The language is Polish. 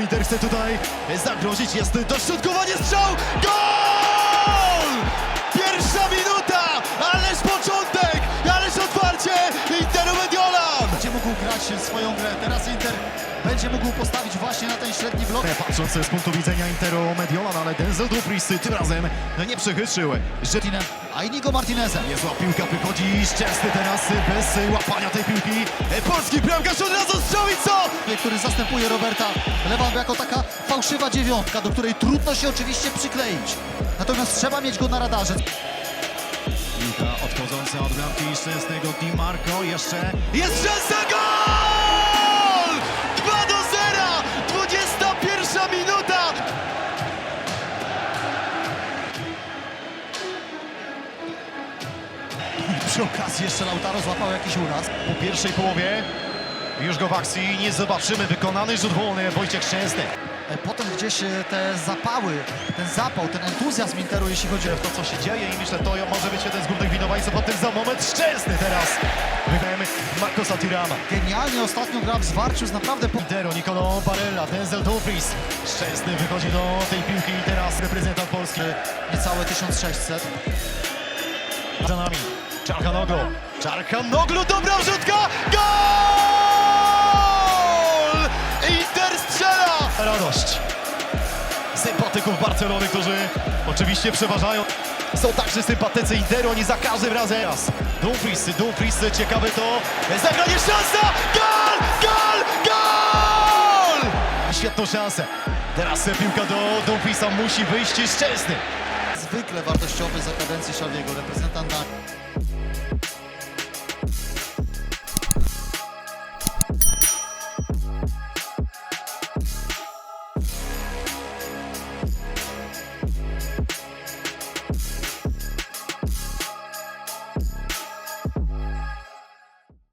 Inter chce tutaj zagrozić, jest dośrodkowanie strzał, gol! Swoją grę. Teraz Inter będzie mógł postawić właśnie na ten średni blok. Patrząc z punktu widzenia Interu Mediolan, ale Denzel Dumfries tym razem nie przechytrzył. Że Martinem, a Inigo Martinezem. niezła piłka wychodzi Szczęsny teraz bez łapania tej piłki. Polski bramkarz od razu strzał i co? który zastępuje Roberta Lewandowskiego jako taka fałszywa dziewiątka, do której trudno się oczywiście przykleić. Natomiast trzeba mieć go na radarze. Piłka odchodząca od bramki Szczęsnego Di Marco jeszcze jest szansa gol! 2 do 0! 21 minuta! I przy okazji jeszcze Lautaro złapał jakiś uraz. Po pierwszej połowie już go w akcji nie zobaczymy. Wykonany rzut wolny Wojciech Szczęsny. E, Potem gdzieś te zapały, ten zapał, ten entuzjazm Interu, jeśli chodzi o to, co się dzieje i myślę, to może być jeden z głównych winowajców. Potem za moment Szczęsny teraz. Wygrajemy Marcosa Tirama. Genialnie ostatnio gra w zwarciu z naprawdę... Po... Intero, Nicolo Barella, Denzel Dumfries. Szczęsny wychodzi do tej piłki i teraz reprezentant Polski. Niecałe 1600. Za nami Czarhanoglu. Czarhanoglu, dobra wrzutka! Gol! Radość sympatyków Barcelony, którzy oczywiście przeważają. Są także sympatycy Interu, oni za każdym razem. Raz. Dumfries, Dumfries, ciekawe to. Zagranie, szansa! Gol! Gol! Gol! Świetną szansę. Teraz piłka do Dumfriesa musi wyjść szczęsny. Zwykle wartościowy za kadencji Szawiego, reprezentant.